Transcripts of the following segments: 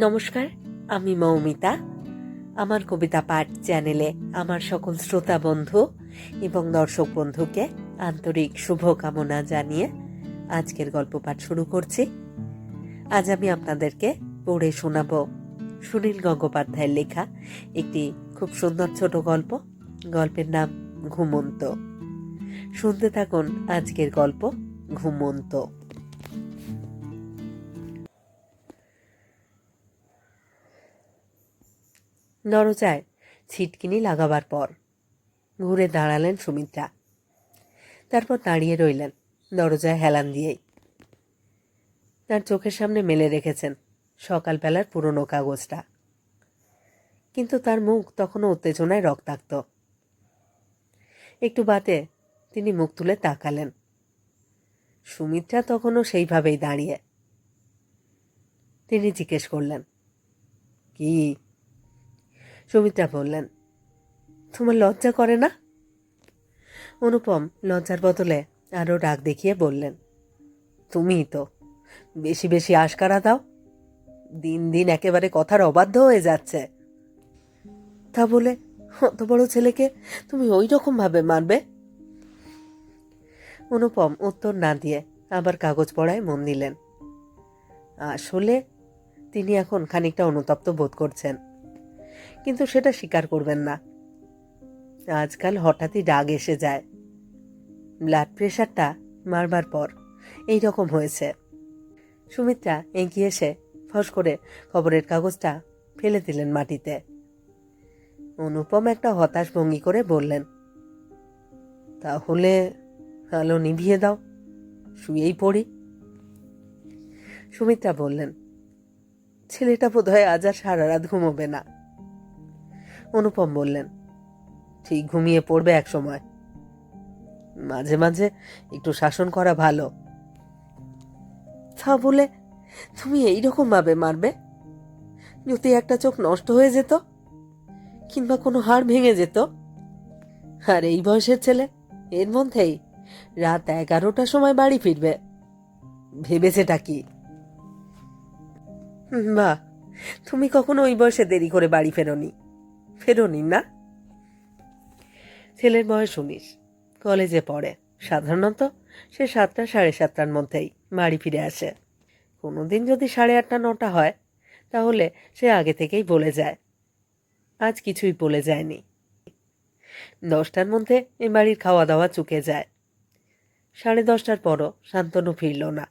নমস্কার, আমি মৌমিতা। আমার কবিতা পাঠ চ্যানেলে আমার সকল শ্রোতা বন্ধু এবং দর্শক বন্ধুকে আন্তরিক শুভকামনা জানিয়ে আজকের গল্প পাঠ শুরু করছি। আজ আমি আপনাদেরকে পড়ে শোনাব সুনীল গঙ্গোপাধ্যায়ের লেখা একটি খুব সুন্দর ছোট গল্প। গল্পের নাম ঘুমন্ত। শুনতে থাকুন আজকের গল্প ঘুমন্ত। দরজায় ছিটকিনি লাগাবার পর। ঘুরে দাঁড়ালেন সুমিত্রা। তারপর দাঁড়িয়ে রইলেন দরজায় হেলান দিয়েই। তার চোখের সামনে মেলে রেখেছেন সকালবেলার পুরনো কাগজটা। কিন্তু তার মুখ তখনও উত্তেজনায় রক্তাক্ত। একটু বাদে তিনি মুখ তুলে তাকালেন। সুমিত্রা তখনও সেইভাবেই দাঁড়িয়ে। তিনি জিজ্ঞেস করলেন, কি সুমিত্রা বললেন, তোমার লজ্জা করে না? অনুপম লজ্জার বদলে আরও রাগ দেখিয়ে বললেন, তুমিই তো, বেশি বেশি আশকারা দাও। দিন দিন একেবারে কথার অবাধ্য হয়ে যাচ্ছে। তা বলে, অত বড় ছেলেকে তুমি ওই রকম ভাবে মারবে অনুপম উত্তর না দিয়ে আবার কাগজ পড়ায় মন দিলেন। আসলে তিনি এখন খানিকটা অনুতপ্ত বোধ করছেন। কিন্তু সেটা স্বীকার করবেন না। আজকাল হঠাৎই রাগ এসে যায়। ব্লাড প্রেশারটা মারবার পর এই রকম হয়েছে। সুমিত্রা এগিয়ে এসে ফস করে খবরের কাগজটা ফেলে দিলেন মাটিতে। অনুপম একটা হতাশ ভঙ্গি করে বললেন, তাহলে আলো নিভিয়ে দাও, শুয়েই পড়ি। সুমিত্রা বললেন, ছেলেটা বোধহয় আজ আর সারা রাত ঘুমোবে না। অনুপম বললেন, ঠিক ঘুমিয়ে পড়বে এক সময়। মাঝে মাঝে একটু শাসন করা ভালো। তা বলে তুমি এইরকম ভাবে মারবে? যদি একটা চোখ নষ্ট হয়ে যেত, কিংবা কোনো হাড় ভেঙে যেত? আর এই বয়সের ছেলে, এর মধ্যেই রাত এগারোটার সময় বাড়ি ফিরবে। ভেবেছেটা কি? বাহ! তুমি কখনো ওই বয়সে দেরি করে বাড়ি ফেরোনি। ফেরোনি, না? ছেলের বয়স উনিশ। কলেজে পড়ে। সাধারণত সে সাতটা, সাড়ে সাতটার মধ্যেই বাড়ি ফিরে আসে। কোনোদিন যদি সাড়ে আটটা, নটা হয়, তাহলে সে আগে থেকেই বলে যায়। আজ কিছুই বলে যায়নি। দশটার মধ্যে এ বাড়ির খাওয়া দাওয়া চুকে যায়। সাড়ে দশটার পরও শান্তনু ফিরল না।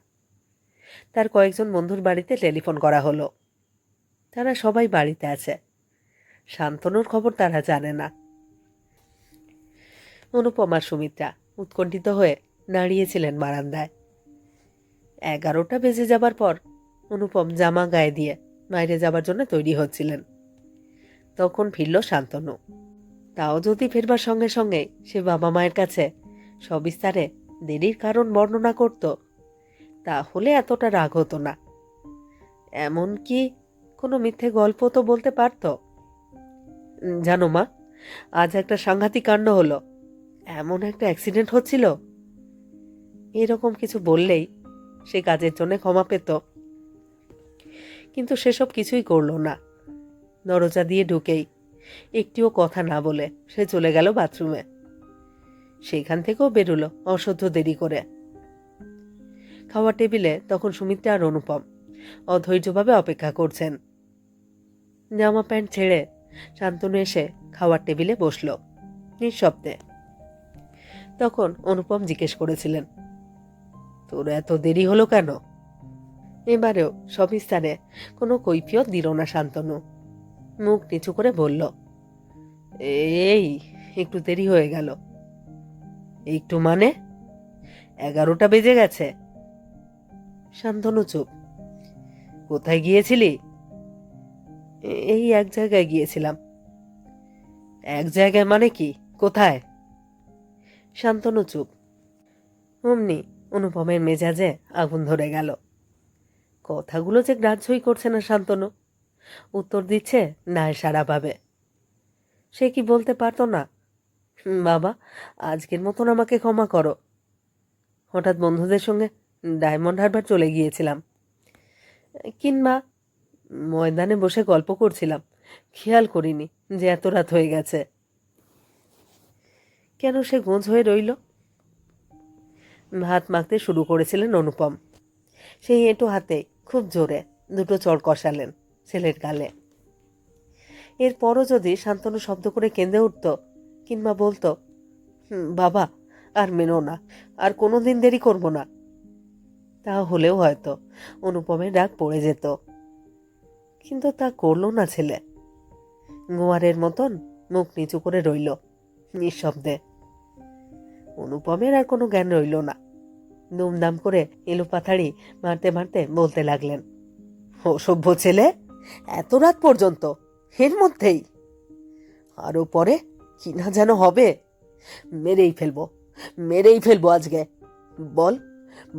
তার কয়েকজন বন্ধুর বাড়িতে টেলিফোন করা হলো। তারা সবাই বাড়িতে আছে। শান্তনুর খবর তারা জানে না। অনুপমা, সুমিত্রা উৎকণ্ঠিত হয়ে দাঁড়িয়েছিলেন বারান্দায়। এগারোটা বেজে যাবার পর অনুপম জামা গায়ে দিয়ে বাইরে যাবার জন্য তৈরি হচ্ছিলেন। তখন ফিরল শান্তনু। তাও যদি ফেরবার সঙ্গে সঙ্গে সে বাবা মায়ের কাছে সবিস্তারে দেরির কারণ বর্ণনা করত, তাহলে এতটা রাগ হতো না। এমনকি কোনো মিথ্যে গল্প তো বলতে পারতো। জানো মা, আজ একটা সাংঘাতিক কাণ্ড হলো। এমন একটা অ্যাক্সিডেন্ট হচ্ছিল। এরকম কিছু বললেই সে কাজের জন্য ক্ষমা পেত। কিন্তু সেসব কিছুই করল না। দরজা দিয়ে ঢুকেই একটিও কথা না বলে সে চলে গেল বাথরুমে সেখান থেকেও বেরোলো অসহ্য দেরি করে। খাওয়ার টেবিলে তখন সুমিত্রা আর অনুপম অধৈর্যভাবে অপেক্ষা করছেন। জামা প্যান্ট ছেড়ে শান্তনু এসে খাওয়ার টেবিলে বসল, নিঃশব্দে। তখন অনুপম জিজ্ঞেস করেছিলেন, তোর এত দেরি হলো কেন? এবারেও সবিস্তারে কোনো কৈফিয়ত দিল না শান্তনু। মুখ নিচু করে বলল, এই, একটু দেরি হয়ে গেল। একটু মানে? এগারোটা বেজে গেছে শান্তনু চুপ। কোথায় গিয়েছিলি? "এ- এই এক জায়গায় গিয়েছিলাম। এক জায়গায় মানে কি? কোথায়? শান্তনু চুপ। অমনি অনুপমের মেজাজে আগুন ধরে গেল। কথাগুলো যে গ্রাহ্যই করছে না শান্তনু। উত্তর দিচ্ছে না সারা পাবে। সে কি বলতে পারতো না? বাবা, আজকের মতন আমাকে ক্ষমা করো। হঠাৎ বন্ধুদের সঙ্গে ডায়মন্ড হারবার চলে গিয়েছিলাম। কিংবা ময়দানে বসে গল্প করছিলাম। খেয়াল করিনি যে এত রাত হয়ে গেছে। কেন সে গোঁজ হয়ে রইল? ভাত মাখতে শুরু করেছিলেন অনুপম। সেই এঁটো হাতে খুব জোরে দুটো চড় কষালেন ছেলের গালে। এরপরও যদি শান্তনু শব্দ করে কেঁদে উঠত কিংবা বলতো "হুম, বাবা আর মেনো না আর কোনো দিন দেরি করব না। তা হলেও হয়তো অনুপমের ডাক পড়ে যেত। কিন্তু তা করল না ছেলে। গোয়ারের মতন মুখ নিচু করে রইল, নিঃশব্দে। অনুপমের আর কোনো জ্ঞান রইল না। দুমদাম করে এলো পাথাড়ি মারতে মারতে বলতে লাগলেন, অসভ্য ছেলে, এত রাত পর্যন্ত এর মধ্যেই। আরও পরে কি না যেন হবে, মেরেই ফেলব মেরেই ফেলব আজকে। বল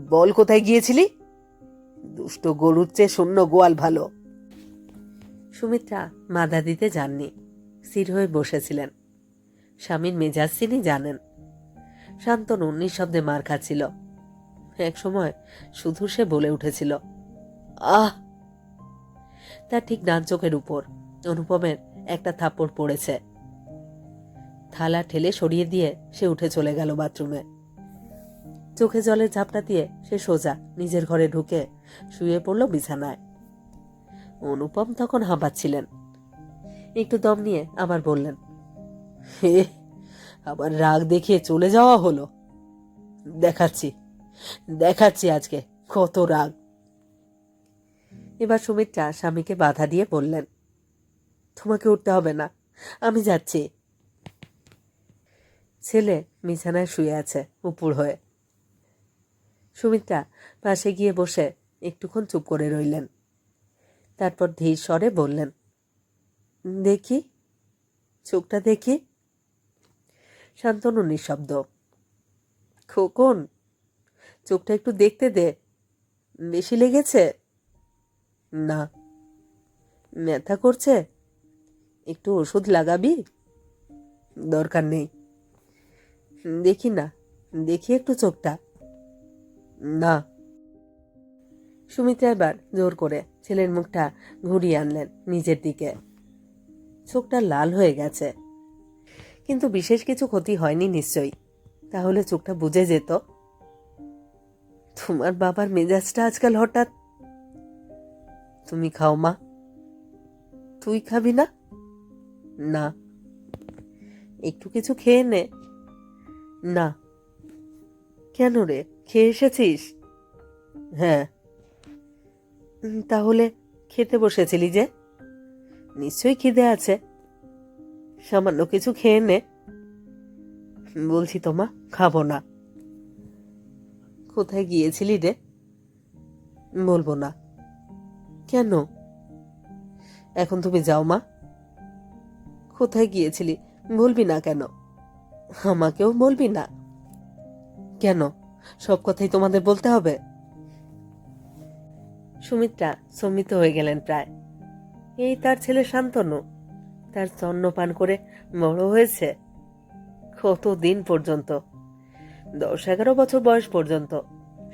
বল কোথায় গিয়েছিলি? দুষ্ট গরুর চেয়ে শূন্য গোয়াল ভালো। সুমিত্রা মাদা দিতে যাননি। স্থির হয়ে বসেছিলেন। স্বামীর মেজাজ তিনি জানেন। শান্তনু নিঃশব্দে মার খাচ্ছিল। এক সময় শুধু সে বলে উঠেছিল, আহ! তার ঠিক ডান চোখের উপর, অনুপমের একটা থাপ্পড় পড়েছে। থালা ঠেলে সরিয়ে দিয়ে সে উঠে চলে গেল বাথরুমে। চোখে জলের ঝাপটা দিয়ে সে সোজা নিজের ঘরে ঢুকে শুয়ে পড়ল বিছানায়। অনুপম তখন হাঁপাচ্ছিলেন। একটু দম নিয়ে আবার বললেন, হে আবার রাগ দেখিয়ে চলে যাওয়া হলো। দেখাচ্ছি দেখাচ্ছি আজকে কত রাগ। এবার সুমিত্রা স্বামীকে বাধা দিয়ে বললেন, তোমাকে উঠতে হবে না, আমি যাচ্ছি। ছেলে বিছানায় শুয়ে আছে উপুর হয়ে। সুমিত্রা পাশে গিয়ে বসে একটুক্ষণ চুপ করে রইলেন। তারপর ধীর স্বরে বললেন, দেখি, চোখটা দেখি। শান্তনু নিঃশব্দ। খোকন, চোখটা একটু দেখতে দে। বেশি লেগেছে? না। ব্যথা করছে? একটু ওষুধ লাগাবি? দরকার নেই। দেখি না, দেখি একটু চোখটা। না। সুমিত্রা এবার জোর করে ছেলের মুখটা ঘুরিয়ে আনলেন নিজের দিকে। চোখটা লাল হয়ে গেছে। কিন্তু বিশেষ কিছু ক্ষতি হয়নি নিশ্চয়ই। তাহলে চোখটা বুঝে যেত। তোমার বাবার মেজাজটা আজকাল হঠাৎ তুমি খাও মা। তুই খাবি না? না। একটু কিছু খেয়ে নে। না। কেন রে? খেয়ে এসেছিস? হ্যাঁ। তাহলে খেতে বসেছিলি যে? নিশ্চয়ই খিদে আছে। সামান্য কিছু খেয়ে নে। বলছি তো মা, খাব না। কোথায় গিয়েছিলি রে? বলব না। কেন? এখন তুমি যাও মা। কোথায় গিয়েছিলি? বলবি না কেন? আমাকেও বলবি না। কেন? সব কথাই তোমাদের বলতে হবে? সুমিত্রা সম্মিত হয়ে গেলেন প্রায়। এই তার ছেলে শান্তনু। তার স্তন্যপান করে বড় হয়েছে। কত দিন পর্যন্ত? দশ এগারো বছর বয়স পর্যন্ত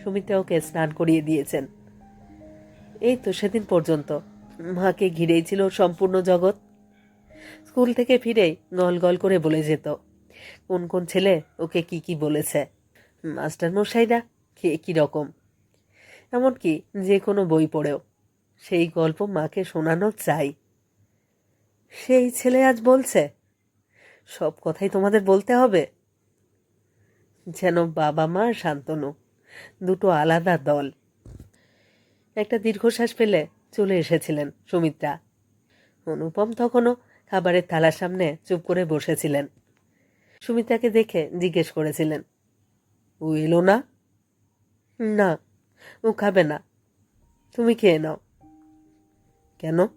সুমিত্রা ওকে স্নান করিয়ে দিয়েছেন। এই তো সেদিন পর্যন্ত। মাকে ঘিরেই ছিল সম্পূর্ণ জগৎ। স্কুল থেকে ফিরেই গল গল করে বলে যেত, কোন কোন ছেলে ওকে কি কি বলেছে? মাস্টার মশাইরা কে কি রকম? এমনকি যে কোনো বই পড়েও। সেই গল্প মাকে শোনানো চাই। সেই ছেলে আজ বলছে, সব কথাই তোমাদের বলতে হবে? যেন বাবা মা আর শান্তনু দুটো আলাদা দল। একটা দীর্ঘশ্বাস ফেলে চলে এসেছিলেন সুমিত্রা। অনুপম তখনও খাবারের থালার সামনে চুপ করে বসেছিলেন। সুমিত্রাকে দেখে জিজ্ঞেস করেছিলেন, ও এলো না? না। ও খাবে না। তুমি খেয়ে নাও। কেন?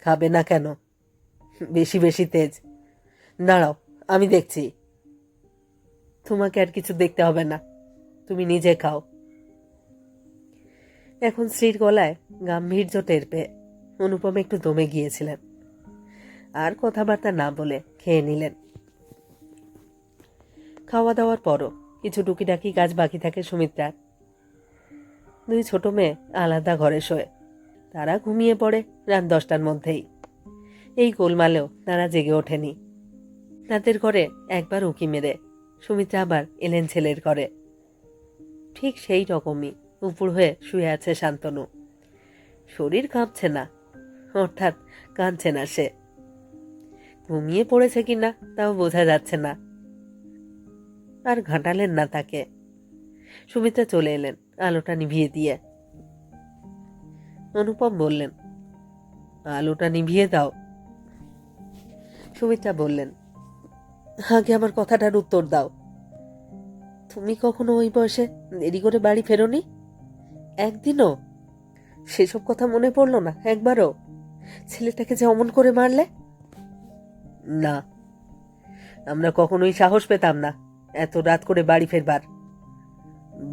খাবে না কেন? বেশি বেশি তেজ। দাঁড়াও, আমি দেখছি। তোমাকে আর কিছু দেখতে হবে না। তুমি নিজে খাও। এখন স্ত্রীর গলায় গাম্ভীর্য টের পেয়ে অনুপম একটু দমে গিয়েছিলেন। আর কথাবার্তা না বলে খেয়ে নিলেন। খাওয়া দাওয়ার পরও কিছু টুকিটাকি কাজ বাকি থাকে সুমিত্রার। দুই ছোট মেয়ে আলাদা ঘরে শোয়। তারা ঘুমিয়ে পড়ে রাত দশটার মধ্যেই। এই গোলমালেও তারা জেগে ওঠেনি। তাদের ঘরে একবার উঁকি মেরে সুমিত্রা আবার এলেন ছেলের ঘরে। ঠিক সেই রকমই উপর হয়ে শুয়ে আছে শান্তনু। শরীর কাঁপছে না, অর্থাৎ কাঁদছে না সে। ঘুমিয়ে পড়েছে কিনা তাও বোঝা যাচ্ছে না। আর ঘাঁটালেন না তাকে। সুমিত্রা চলে এলেন। আলোটা নিভিয়ে দিয়ে। অনুপম বললেন, আলোটা নিভিয়ে দাও। সুমিত্রা বললেন, আগে আমার কথাটার উত্তর দাও। তুমি কখনো ওই বয়সে দেরি করে বাড়ি ফেরোনি? একদিনও? সেসব কথা মনে পড়ল না একবারও? ছেলেটাকে যে অমন করে মারলে? না, আমরা কখনোই সাহস পেতাম না এত রাত করে বাড়ি ফেরবার।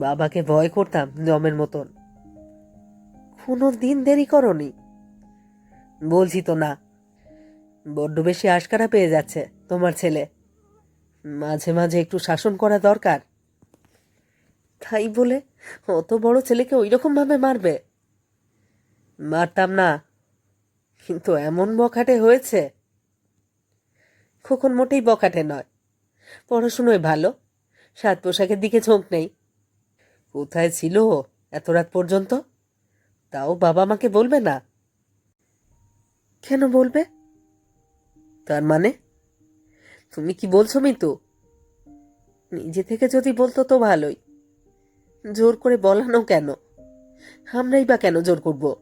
বাবাকে ভয় করতাম জমের মতন। কোনো দিন দেরি করনি। বলছি তো না, বড্ড বেশি আশকারা পেয়ে যাচ্ছে তোমার ছেলে। মাঝে মাঝে একটু শাসন করা দরকার। তাই বলে অত বড় ছেলেকে ওই রকম ভাবে মারবে? মারতাম না, কিন্তু এমন বখাটে হয়েছে। খোকন মোটেই বখাটে নয়। পড়াশুনোয় ভালো, সাত পোশাকের দিকে ঝোঁক নেই। কোথায় ছিল এত রাত পর্যন্ত? তাও বাবা মাকে বলবে না। কেন বলবে? তার মানে? তুমি কি বলছো মিতু? নিজে থেকে যদি বলতো তো ভালোই। জোর করে বলানো কেন? আমরাই বা কেন জোর করব?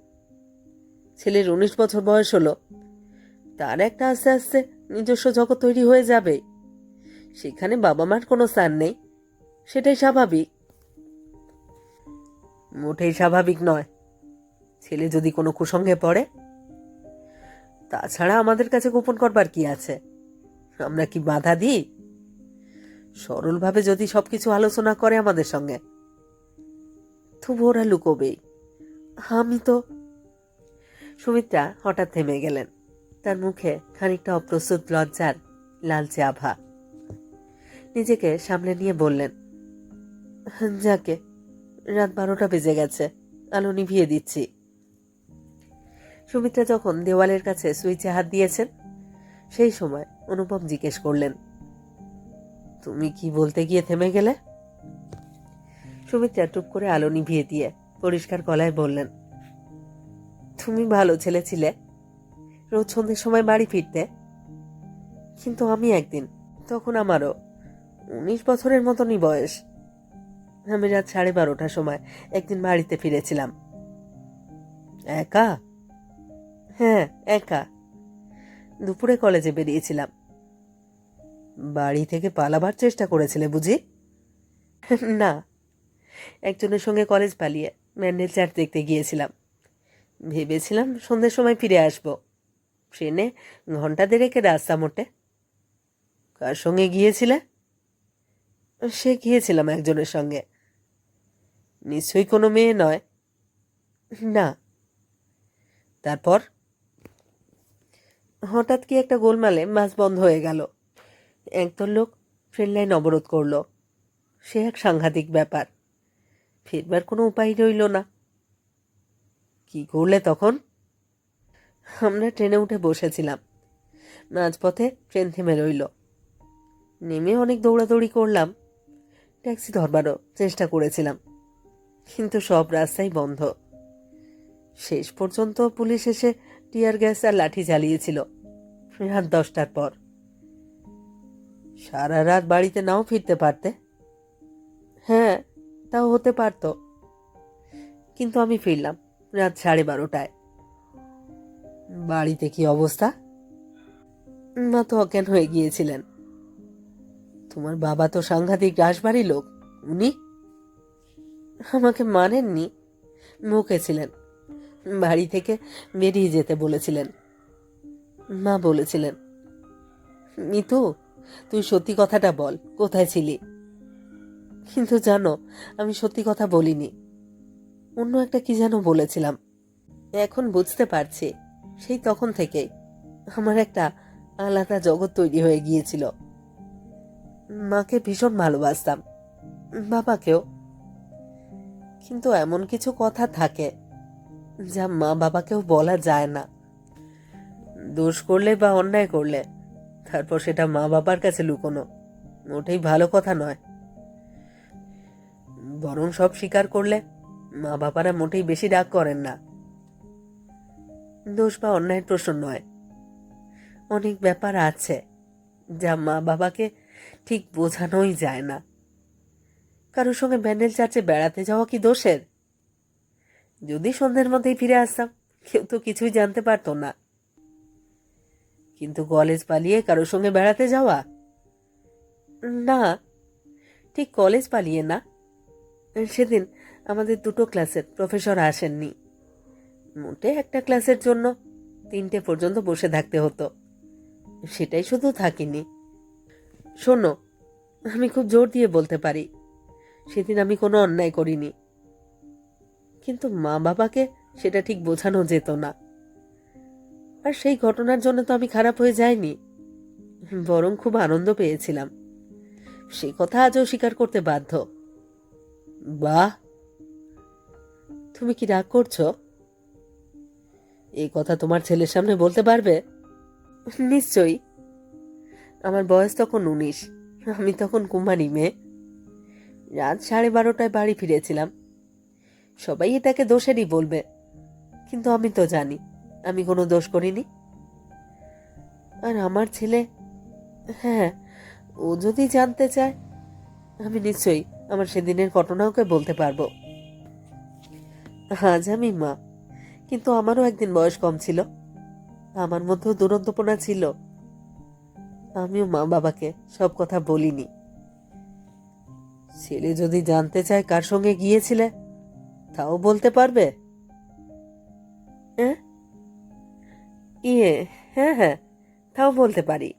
ছেলের উনিশ বছর বয়স হলো। তার একটা আস্তে আস্তে নিজস্ব জগৎ তৈরি হয়ে যাবে। সেখানে বাবা মার কোনো স্থান নেই। সেটাই স্বাভাবিক। মোটেই স্বাভাবিক নয়। ছেলে যদি কোনো কুসঙ্গে পড়ে, তাছাড়া আমাদের কাছে গোপন করবার কি আছে? আমরা কি বাধা দিই? সরলভাবে যদি সবকিছু আলোচনা করে আমাদের সঙ্গে। তবু ওরা লুকোবেই। আমি তো সুমিত্রা হঠাৎ থেমে গেলেন। তার মুখে খানিকটা অপ্রস্তুত লজ্জার লালচে আভা। নিজেকে সামলে নিয়ে বললেন, যাকে রাত বারোটা বেজে গেছে। আলো নিভিয়ে দিচ্ছি। সুমিত্রা যখন দেওয়ালের কাছে সুইচে হাত দিয়েছেন, সেই সময় অনুপম জিজ্ঞেস করলেন, তুমি কি বলতে গিয়ে থেমে গেলে? সুমিত্রা টুপ করে আলো নিভিয়ে দিয়ে পরিষ্কার গলায় বললেন, তুমি ভালো ছেলে ছিলে। রোজ সন্ধ্যের সময় বাড়ি ফিরতে। কিন্তু আমি একদিন, তখন আমারও উনিশ বছরের মতনই বয়স। আমি রাত সাড়ে বারোটার সময় একদিন বাড়িতে ফিরেছিলাম। একা? হ্যাঁ একা। দুপুরে কলেজে বেরিয়েছিলাম। বাড়ি থেকে পালাবার চেষ্টা করেছিলে বুঝি? না। একজনের সঙ্গে কলেজ পালিয়ে ম্যান্ডেল চার্চ দেখতে গিয়েছিলাম। ভেবেছিলাম সন্ধ্যের সময় ফিরে আসব। ট্রেনে ঘণ্টা দেড়েকে রাস্তা মোটে। কার সঙ্গে গিয়েছিলে? সে গিয়েছিলাম একজনের সঙ্গে। নিশ্চয়ই কোনো মেয়ে নয়। না। তারপর? হঠাৎ কি একটা গোলমালে মাছ বন্ধ হয়ে গেল। একদল লোক ট্রেন লাইন অবরোধ করল। সে এক সাংঘাতিক ব্যাপার। ফিরবার কোনো উপায় রইল না। কি করলে তখন? আমরা ট্রেনে উঠে বসেছিলাম। মাঝপথে ট্রেন থেমে রইল। নেমে অনেক দৌড়াদৌড়ি করলাম। ট্যাক্সি ধরবারও চেষ্টা করেছিলাম। কিন্তু সব রাস্তাই বন্ধ। শেষ পর্যন্ত পুলিশ এসে টিয়ার গ্যাস আর লাঠি চালিয়েছিল রাত দশটার পর। সারা রাত বাড়িতে নাও ফিরতে পারতে। হ্যাঁ তাও হতে পারত। কিন্তু আমি ফিরলাম রাত সাড়ে বারোটায়। বাড়িতে কি অবস্থা? মা তো অজ্ঞান হয়ে গিয়েছিলেন। তোমার বাবা তো সাংঘাতিক রাসবাড়ি লোক। উনি আমাকে মানেননি। মুখে ছিলেন। বাড়ি থেকে বেরিয়ে যেতে বলেছিলেন। মা বলেছিলেন, মিতু, তুই সত্যি কথাটা বল, কোথায় ছিলি? কিন্তু জানো, আমি সত্যি কথা বলিনি। অন্য একটা কি যেন বলেছিলাম। এখন বুঝতে পারছি, সেই তখন থেকেই আমার একটা আলাদা জগৎ তৈরি হয়ে গিয়েছিল। মাকে ভীষণ ভালোবাসতাম, বাবাকেও। কিন্তু এমন কিছু কথা থাকে যা মা বাবাকেও বলা যায় না। দোষ করলে বা অন্যায় করলে, তারপর সেটা মা বাবার কাছে লুকোনো ওটাই ভালো কথা নয়। বরং সব স্বীকার করলে মা বাবারা মোটেই বেশি রাগ করেন না। দোষ বা অন্যায়ের প্রশ্ন নয়। অনেক ব্যাপার আছে যা মা বাবাকে ঠিক বোঝানোই যায় না। কারোর সঙ্গে ব্যান্ডেল চার্চে বেড়াতে যাওয়া কি দোষের? যদি সন্ধ্যের মধ্যেই ফিরে আসতাম, কেউ তো কিছুই জানতে পারতো না। কিন্তু কলেজ পালিয়ে কারোর সঙ্গে বেড়াতে যাওয়া? না, ঠিক কলেজ পালিয়ে না। সেদিন আমাদের দুটো ক্লাসের প্রফেসর আসেননি। মোটে একটা ক্লাসের জন্য তিনটে পর্যন্ত বসে থাকতে হতো। সেটাই শুধু থাকিনি। শোনো, আমি খুব জোর দিয়ে বলতে পারি, সেদিন আমি কোনো অন্যায় করিনি। কিন্তু মা বাবাকে সেটা ঠিক বোঝানো যেত না। আর সেই ঘটনার জন্য তো আমি খারাপ হয়ে যাইনি, বরং খুব আনন্দ পেয়েছিলাম। সে কথা আজও স্বীকার করতে বাধ্য। বাহ তুমি কি রাগ করছ? এই কথা তোমার ছেলের সামনে বলতে পারবে? নিশ্চয়ই। আমার বয়স তখন উনিশ। আমি তখন কুমারী মেয়ে। রাত সাড়ে বারোটায় বাড়ি ফিরেছিলাম। সবাই এটাকে দোষেরই বলবে, কিন্তু আমি তো জানি, আমি কোনো দোষ করিনি। আর আমার ছেলে হ্যাঁ ও যদি জানতে চায়, আমি নিশ্চয়ই আমার সেদিনের ঘটনা ওকে বলতে পারব। আজ আমি মা, কিন্তু আমারও একদিন বয়স কম ছিল। আমার মধ্যেও দুরন্তপনা ছিল। আমিও মা বাবাকে সব কথা বলিনি। ছেলে যদি জানতে চায় কার সঙ্গে গিয়েছিলে, তাও বলতে পারবে? হ্যাঁ? ইয়ে হ্যাঁ হ্যাঁ তাও বলতে পারি।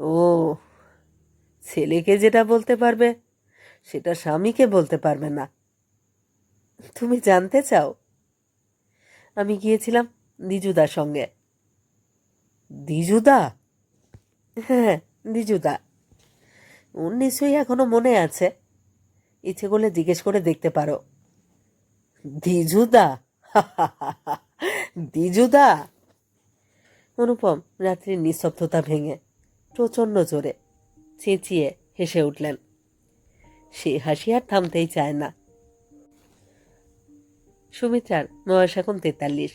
ও, ছেলেকে যেটা বলতে পারবে, সেটা স্বামীকে বলতে পারবে না। তুমি জানতে চাও? আমি গিয়েছিলাম দিজুদার সঙ্গে। দিজুদা হ্যাঁ দিজুদা ওর নিশ্চয়ই এখনও মনে আছে। ইচ্ছে করলে জিজ্ঞেস করে দেখতে পারো। দিজুদা দিজুদা অনুপম রাত্রির নিস্তব্ধতা ভেঙে প্রচণ্ড জোরে চেঁচিয়ে হেসে উঠলেন। সে হাসি আর থামতেই চায় না। সুমিত্রার বয়স এখন তেতাল্লিশ।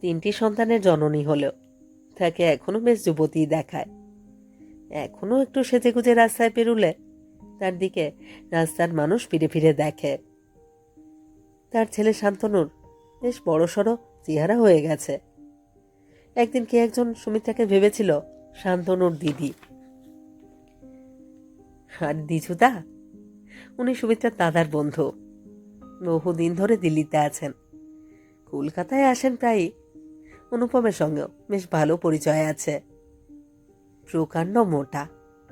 তিনটি সন্তানের জননী হলেও তাকে এখনও বেশ যুবতী দেখায়। এখনও একটু সেজেগুজে রাস্তায় পেরুলে, তার দিকে রাস্তার মানুষ ফিরে ফিরে দেখে। তার ছেলে শান্তনুর বেশ বড়সড় চেহারা হয়ে গেছে। একদিন কে একজন সুমিত্রাকে ভেবেছিল শান্তনুর দিদি। আর দিজুদা উনি সুমিত্রার দাদার বন্ধু। বহুদিন ধরে দিল্লিতে আছেন। কলকাতায় আসেন প্রায়ই। অনুপমের সঙ্গেও বেশ ভালো পরিচয় আছে। প্রকাণ্ড মোটা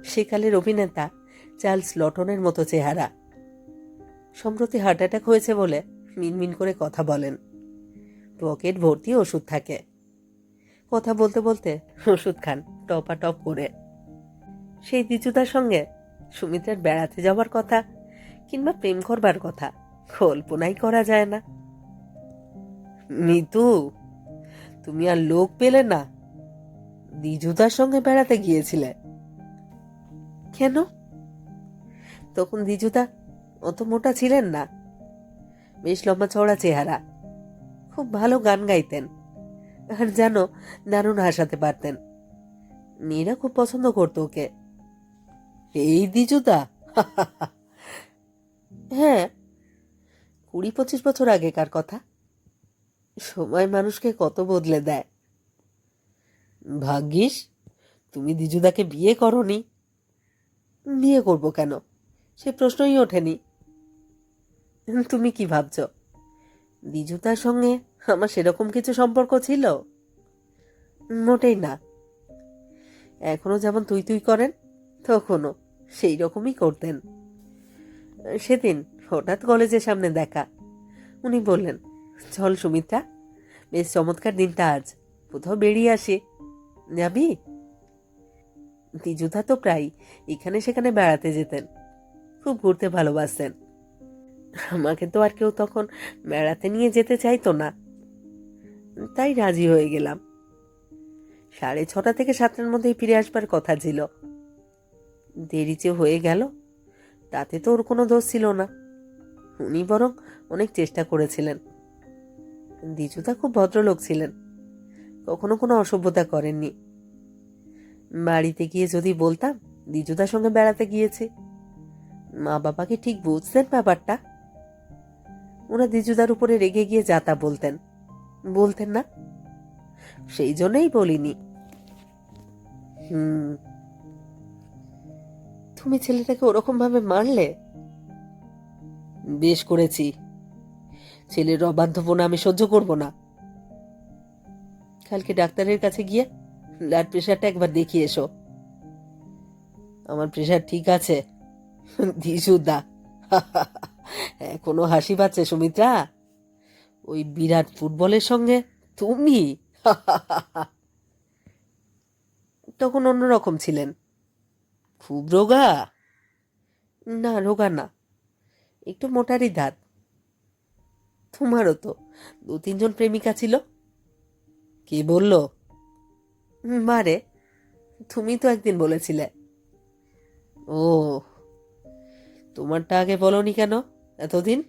সেকালের অভিনেতা চার্লস লটনের মতো চেহারা। সম্প্রতি হার্ট অ্যাটাক হয়েছে বলে মিনমিন করে কথা বলেন। পকেট ভর্তি ওষুধ থাকে। কথা বলতে বলতে ওষুধ খান টপা টপ করে। সেই দিচুদার সঙ্গে সুমিত্রার বেড়াতে যাওয়ার কথা কিংবা প্রেম করবার কথা কল্পনাই করা যায় না। মিতু! তুমি আর লোক পেলে না। দিজুদার সঙ্গে বেড়াতে গিয়েছিলে। কেন? তখন দিজুদা অত মোটা ছিলেন না। বেশ লম্বা চওড়া চেহারা। খুব ভালো গান গাইতেন। আর যেন দারুণ হাসাতে পারতেন। মেয়েরা খুব পছন্দ করতো ওকে। এই দিজুদা হ্যাঁ। কুড়ি পঁচিশ বছর আগেকার কথা। সময় মানুষকে কত বদলে দেয়? ভাগ্যিস, তুমি দিজুদাকে বিয়ে করনি। বিয়ে করব কেন? সে প্রশ্নই ওঠেনি। তুমি কি ভাবছ? দিজুদার সঙ্গে আমার সেরকম কিছু সম্পর্ক ছিল? মোটেই না। এখনও যেমন তুই তুই করেন, তখনও সেই রকমই করতেন। সেদিন হঠাৎ কলেজের সামনে দেখা। উনি বললেন চল সুমিত্রা বেশ চমৎকার দিনটা আজ। কোথাও বেরিয়ে আসে। যাবি? দিজুদা তো প্রায় এখানে সেখানে বেড়াতে যেতেন। খুব ঘুরতে ভালোবাসতেন। আমাকে তো আর কেউ তখন বেড়াতে নিয়ে যেতে চাইতো না। তাই রাজি হয়ে গেলাম। সাড়ে ছটা থেকে সাতটার মধ্যেই ফিরে আসবার কথা ছিল। দেরি যে হয়ে গেল, তাতে তো ওর কোনো দোষ ছিল না। উনি বরং অনেক চেষ্টা করেছিলেন। দ্বিজুদা খুব ভদ্রলোক ছিলেন। কখনো কোনো অসভ্যতা করেননি। বাড়িতে গিয়ে যদি বলতাম দ্বিজুদার সঙ্গে বেড়াতে গিয়েছি। মা বাবাকে ঠিক বুঝতেন ব্যাপারটা। ওরা দ্বিজুদার উপরে রেগে গিয়ে যাতা বলতেন। বলতেন না। সেই জন্যই বলিনি। হুম। তুমি ছেলেটাকে ওরকম ভাবে মারলে বেশ করেছি। ছেলের অবাধ্যপনা আমি সহ্য করব না। কালকে ডাক্তারের কাছে গিয়ে ব্লাড প্রেশারটা একবার দেখিয়ে এসো। আমার প্রেশার ঠিক আছে। দিশুদা, এখনও হাসি পাচ্ছে সুমিত্রা। ওই বিরাট ফুটবলের সঙ্গে তুমি? তখন অন্যরকম ছিলেন। খুব রোগা? না রোগা না। একটু মোটারি দাঁত। তোমারও তো। দু তিনজন প্রেমিকা ছিল। কে বলল? মারে তুমি তো একদিন বলেছিলে। ও, তোমারটা আগে বলনি কেন এতদিন?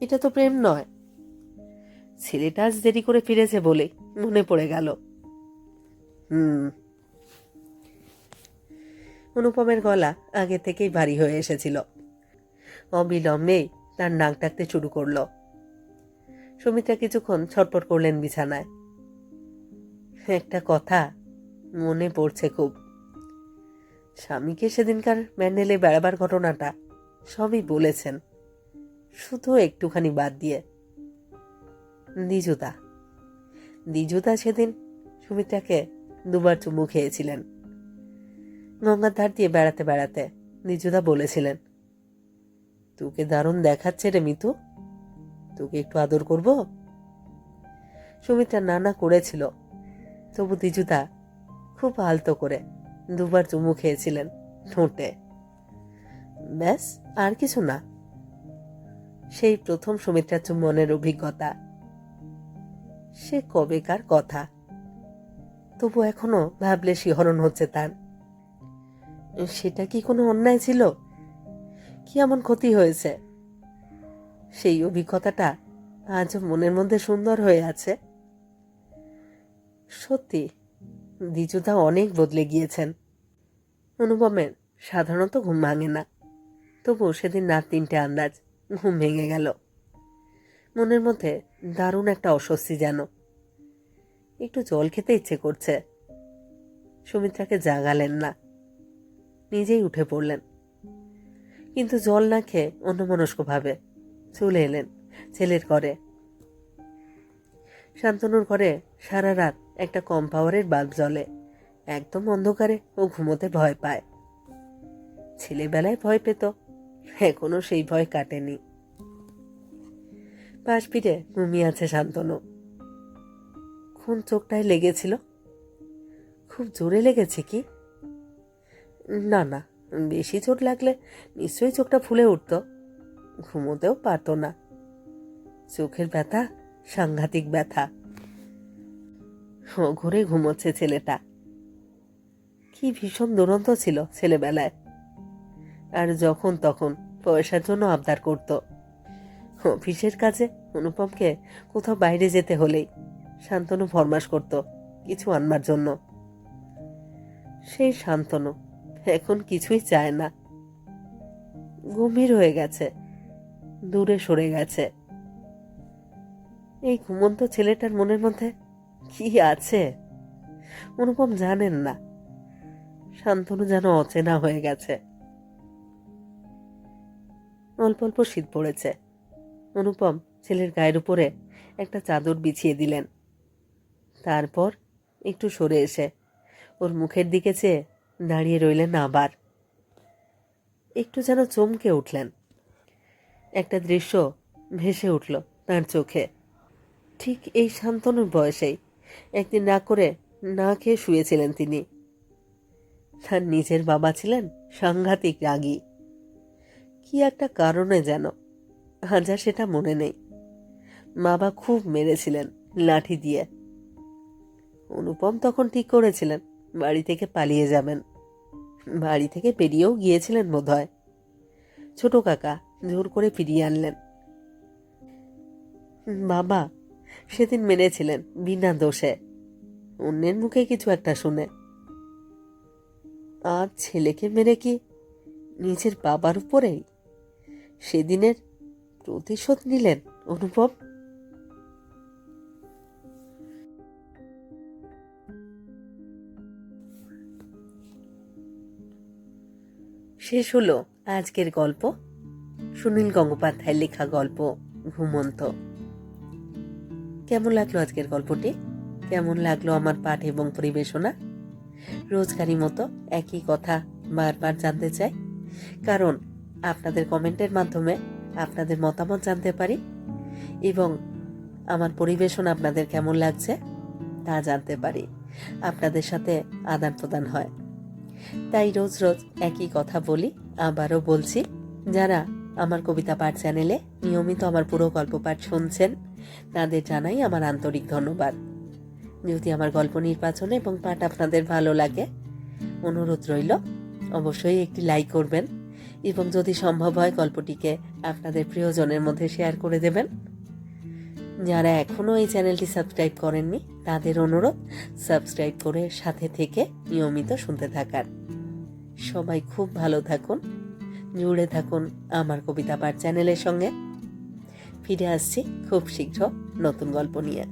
এটা তো প্রেম নয়। ছেলেটা আজ দেরি করে ফিরেছে বলে মনে পড়ে গেল। হুম। অনুপমের গলা আগে থেকেই ভারী হয়ে এসেছিল। অবিলম্বে তার নাক ডাকতে শুরু করল। সুমিত্রা কিছুক্ষণ ছটপট করলেন বিছানায়। একটা কথা মনে পড়ছে খুব। স্বামীকে সেদিনকার ম্যান্ডেলে বেড়াবার ঘটনাটা সবই বলেছেন। শুধু একটুখানি বাদ দিয়ে। দ্বিজুদা। দ্বিজুদা সেদিন সুমিত্রাকে দুবার চুমু খেয়েছিলেন। গঙ্গার ধার দিয়ে বেড়াতে বেড়াতে দ্বিজুদা বলেছিলেন তোকে দারুণ দেখাচ্ছে রে মিতু। তোকে একটু আদর করব? সুমিত্রা নানা করেছিল। তবু দ্বিজুদা খুব আলতো করে দুবার চুমু খেয়েছিলেন ঠোঁটে। ব্যাস, আর কিছু না। সেই প্রথম সুমিত্রা চুম্বনের অভিজ্ঞতা। সে কবেকার কথা। তবু এখনও ভাবলে শিহরণ হচ্ছে তার। সেটা কি কোনো অন্যায় ছিল? কি এমন ক্ষতি হয়েছে? সেই অভিজ্ঞতাটা আজও মনের মধ্যে সুন্দর হয়ে আছে। সত্যি দ্বিজুদা অনেক বদলে গিয়েছেন। অনুপমের সাধারণত ঘুম ভাঙে না। তবু সেদিন রাত তিনটে আন্দাজ, ঘুম ভেঙে গেল। মনের মধ্যে দারুণ একটা অস্বস্তি যেন। একটু জল খেতে ইচ্ছে করছে। সুমিত্রাকে জাগালেন না। নিজেই উঠে পড়লেন। কিন্তু জল না খেয়ে অন্যমনস্কভাবে চলে এলেন ছেলের ঘরে। শান্তনুর ঘরে সারা রাত একটা কম পাওয়ারের বাল্ব জ্বলে, একদম অন্ধকারে ও ঘুমোতে ভয় পায়। ছেলেবেলায় ভয় পেত, এখনও সেই ভয় কাটেনি। পাশ ফিরে ঘুমিয়ে আছে শান্তনু। কোন চোখটায় লেগেছিল। খুব জোরে লেগেছে কি? না না বেশি চোট লাগলে নিশ্চয়ই চোখটা ফুলে উঠত। ঘুমোতেও পারত না। চোখের ব্যথা, সাংঘাতিক ব্যথা। ঘুরে ঘুমোচ্ছে ছেলেটা। কি ভীষণ দুরন্ত ছিল ছেলেবেলায়। আর যখন তখন পয়সার জন্য আবদার করত। অফিসের কাজে অনুপমকে কোথাও বাইরে যেতে হলেই শান্তনু ফরমাস করত কিছু আনবার জন্য। সেই শান্তনু এখন কিছুই চায় না। গম্ভীর হয়ে গেছে। দূরে সরে গেছে। এই ঘুমন্ত ছেলেটার মনের মধ্যে কি আছে? অনুপম জানেন না। শান্তনু যেন অচেনা হয়ে গেছে। অল্প অল্প শীত পড়েছে। অনুপম ছেলের গায়ের উপরে একটা চাদর বিছিয়ে দিলেন। তারপর একটু সরে এসে ওর মুখের দিকে চেয়ে দাঁড়িয়ে রইলেন আবার। একটু যেন চমকে উঠলেন। একটা দৃশ্য ভেসে উঠল তার চোখে। ঠিক এই শান্তনুর বয়সেই একদিন না করে না খেয়ে শুয়েছিলেন তিনি। তার নিজের বাবা ছিলেন সাংঘাতিক রাগী। কি একটা কারণে যেন, আজ আর সেটা মনে নেই। বাবা খুব মেরেছিলেন লাঠি দিয়ে। অনুপম তখন ঠিক করেছিলেন, বাড়ি থেকে পালিয়ে যাবেন। বাড়ি থেকে বেরিয়েও গিয়েছিলেন বোধহয়। ছোট কাকা জোর করে ফিরিয়ে আনলেন। বাবা, সেদিন মেরেছিলেন বিনা দোষে। অন্যের মুখে কিছু একটা শুনে। আজ ছেলেকে মেরে কি নিজের বাবার উপরেই? সেদিনের প্রতিশোধ নিলেন অনুপম? শেষ হলো আজকের গল্প। সুনীল গঙ্গোপাধ্যায়ের লেখা গল্প, ঘুমন্ত। কেমন লাগল আজকের গল্পটি? কেমন লাগল আমার পাঠ এবং পরিবেশনা? রোজগারি মতো একই কথা বারবার জানতে চাই। কারণ আপনাদের কমেন্টের মাধ্যমে আপনাদের মতামত জানতে পারি এবং আমার পরিবেশন আপনাদের কেমন লাগছে তা জানতে পারি। আপনাদের সাথে আদান প্রদান হয়। তাই রোজ রোজ একই কথা বলি, আবারও বলছি, যারা আমার কবিতা পাঠ চ্যানেলে নিয়মিত আমার পুরো গল্প পাঠ শুনছেন, তাদের জানাই আমার আন্তরিক ধন্যবাদ। যদি আমার গল্প নির্বাচন এবং পাঠ আপনাদের ভালো লাগে, অনুরোধ রইল, অবশ্যই একটি লাইক করবেন এবং যদি সম্ভব হয় গল্পটিকে আপনাদের প্রিয়জনের মধ্যে শেয়ার করে দেবেন। যারা এখনও এই চ্যানেলটি সাবস্ক্রাইব করেননি, তাদের অনুরোধ, সাবস্ক্রাইব করে সাথে থেকে নিয়মিত শুনতে থাকার। সবাই খুব ভালো থাকুন, জুড়ে থাকুন আমার কবিতা পাঠ চ্যানেলের সঙ্গে। ফিরে আসছি খুব শীঘ্র নতুন গল্প নিয়ে।